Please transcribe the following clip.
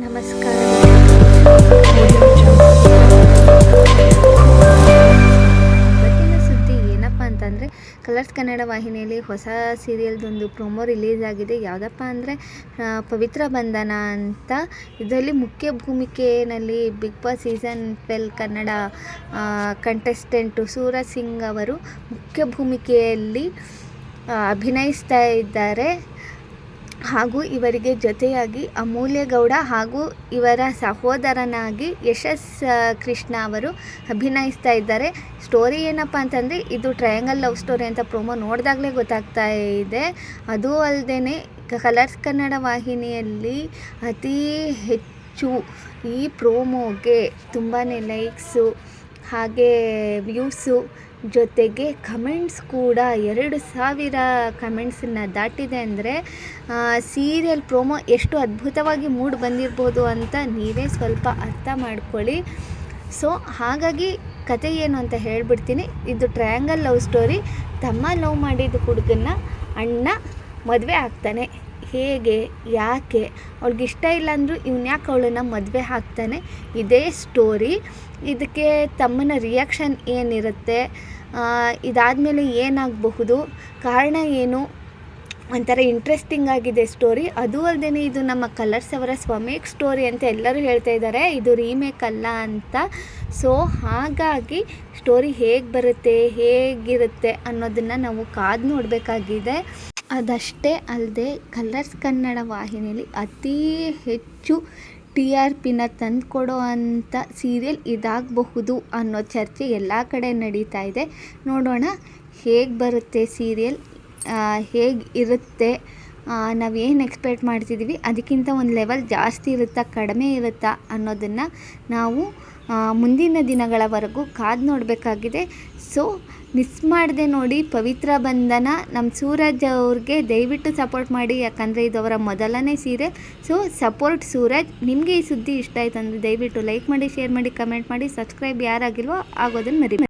ನಮಸ್ಕಾರ. ಸುದ್ದಿ ಏನಪ್ಪ ಅಂತಂದರೆ, ಕಲರ್ಸ್ ಕನ್ನಡ ವಾಹಿನಿಯಲ್ಲಿ ಹೊಸ ಸೀರಿಯಲ್ದೊಂದು ಪ್ರೊಮೋ ರಿಲೀಸ್ ಆಗಿದೆ. ಯಾವುದಪ್ಪ ಅಂದರೆ ಪವಿತ್ರ ಬಂಧನ ಅಂತ. ಇದರಲ್ಲಿ ಮುಖ್ಯ ಭೂಮಿಕೆಯಲ್ಲಿ big boss season twelve Kannada contestant Suraj Singh ಅವರು ಮುಖ್ಯ ಭೂಮಿಕೆಯಲ್ಲಿ ಅಭಿನಯಿಸ್ತಾ ಇದ್ದಾರೆ. ಹಾಗೂ ಇವರಿಗೆ ಜೊತೆಯಾಗಿ ಅಮೂಲ್ಯ ಗೌಡ ಹಾಗೂ ಇವರ ಸಹೋದರನಾಗಿ ಯಶಸ್ ಕೃಷ್ಣ ಅವರು ಅಭಿನಯಿಸ್ತಾ ಇದ್ದಾರೆ. ಸ್ಟೋರಿ ಏನಪ್ಪ ಅಂತಂದರೆ, ಇದು ಟ್ರಯಾಂಗಲ್ ಲವ್ ಸ್ಟೋರಿ ಅಂತ ಪ್ರೊಮೋ ನೋಡಿದಾಗಲೇ ಗೊತ್ತಾಗ್ತಾ ಇದೆ. ಅದು ಅಲ್ಲದೆ ಕಲರ್ಸ್ ಕನ್ನಡ ವಾಹಿನಿಯಲ್ಲಿ ಅತಿ ಹೆಚ್ಚು ಈ ಪ್ರೋಮೋಗೆ ತುಂಬಾ ಲೈಕ್ಸು, ಹಾಗೆ ವ್ಯೂಸು ಜೊತೆಗೆ ಕಮೆಂಟ್ಸ್ ಕೂಡ ಎರಡು ಸಾವಿರ ಕಮೆಂಟ್ಸನ್ನು ದಾಟಿದೆ ಅಂದರೆ ಸೀರಿಯಲ್ ಪ್ರೋಮೋ ಎಷ್ಟು ಅದ್ಭುತವಾಗಿ ಮೂಡ್ ಬಂದಿರ್ಬೋದು ಅಂತ ನೀವೇ ಸ್ವಲ್ಪ ಅರ್ಥ ಮಾಡ್ಕೊಳ್ಳಿ. ಸೊ, ಹಾಗಾಗಿ ಕತೆ ಏನು ಅಂತ ಹೇಳ್ಬಿಡ್ತೀನಿ. ಇದು ಟ್ರಯಾಂಗಲ್ ಲವ್ ಸ್ಟೋರಿ. ತಮ್ಮ ಲವ್ ಮಾಡಿದ ಹುಡುಗನ ಅಣ್ಣ ಮದುವೆ ಆಗ್ತಾನೆ. ಹೇಗೆ, ಯಾಕೆ, ಅವ್ಳಿಗೆ ಇಷ್ಟ ಇಲ್ಲ ಅಂದರೂ ಇವ್ನು ಯಾಕೆ ಅವಳನ್ನ ಮದುವೆ ಹಾಕ್ತಾನೆ? ಇದೇ ಸ್ಟೋರಿ ಇದಕ್ಕೆ ತಮ್ಮನ ರಿಯಾಕ್ಷನ್ ಏನಿರುತ್ತೆ? ಇದಾದಮೇಲೆ ಏನಾಗಬಹುದು? ಕಾರಣ ಏನು? ಒಂಥರ ಇಂಟ್ರೆಸ್ಟಿಂಗ್ ಆಗಿದೆ ಸ್ಟೋರಿ ಅದು ಅಲ್ಲದೆ ಇದು ನಮ್ಮ ಕಲರ್ಸ್ ಅವರ ಸ್ವಮೇಕ್ ಸ್ಟೋರಿ ಅಂತ ಎಲ್ಲರೂ ಹೇಳ್ತಾ ಇದ್ದಾರೆ. ಇದು ರೀಮೇಕ್ ಅಲ್ಲ ಅಂತ. ಸೊ ಹಾಗಾಗಿ ಸ್ಟೋರಿ ಹೇಗೆ ಬರುತ್ತೆ, ಹೇಗಿರುತ್ತೆ ಅನ್ನೋದನ್ನು ನಾವು ಕಾದು ನೋಡಬೇಕಾಗಿದೆ. ಅದಷ್ಟೇ ಅಲ್ಲದೆ ಕಲರ್ಸ್ ಕನ್ನಡ ವಾಹಿನಿಯಲ್ಲಿ ಅತಿ ಹೆಚ್ಚು ಟಿ ಆರ್ ಪಿನ ತಂದುಕೊಡೋ ಅಂಥ ಸೀರಿಯಲ್ ಇದಾಗಬಹುದು ಅನ್ನೋ ಚರ್ಚೆ ಎಲ್ಲ ಕಡೆ ನಡೀತಾ ಇದೆ. ನೋಡೋಣ ಹೇಗೆ ಬರುತ್ತೆ ಸೀರಿಯಲ್ ಹೇಗೆ ಇರುತ್ತೆ ನಾವೇನು ಎಕ್ಸ್ಪೆಕ್ಟ್ ಮಾಡ್ತಿದ್ದೀವಿ, ಅದಕ್ಕಿಂತ ಒಂದು ಲೆವೆಲ್ ಜಾಸ್ತಿ ಇರುತ್ತಾ, ಕಡಿಮೆ ಇರುತ್ತಾ ಅನ್ನೋದನ್ನು ನಾವು ಮುಂದಿನ ದಿನಗಳವರೆಗೂ ಕಾದು ನೋಡಬೇಕಾಗಿದೆ. ಸೊ ಮಿಸ್ ಮಾಡದೆ ನೋಡಿ ಪವಿತ್ರ ಬಂಧನ. ನಮ್ಮ ಸೂರಜ್ ಅವ್ರಿಗೆ ದಯವಿಟ್ಟು ಸಪೋರ್ಟ್ ಮಾಡಿ, ಯಾಕಂದರೆ ಇದು ಅವರ ಮೊದಲನೇ ಸೀರೆ. So support Suraj. ನಿಮಗೆ ಈ ಸುದ್ದಿ ಇಷ್ಟ ಆಯ್ತು ಅಂದರೆ ದಯವಿಟ್ಟು ಲೈಕ್ ಮಾಡಿ ಶೇರ್ ಮಾಡಿ ಕಮೆಂಟ್ ಮಾಡಿ ಸಬ್ಸ್ಕ್ರೈಬ್ ಯಾರಾಗಿಲ್ವೋ ಆಗೋದನ್ನು ಮರಿ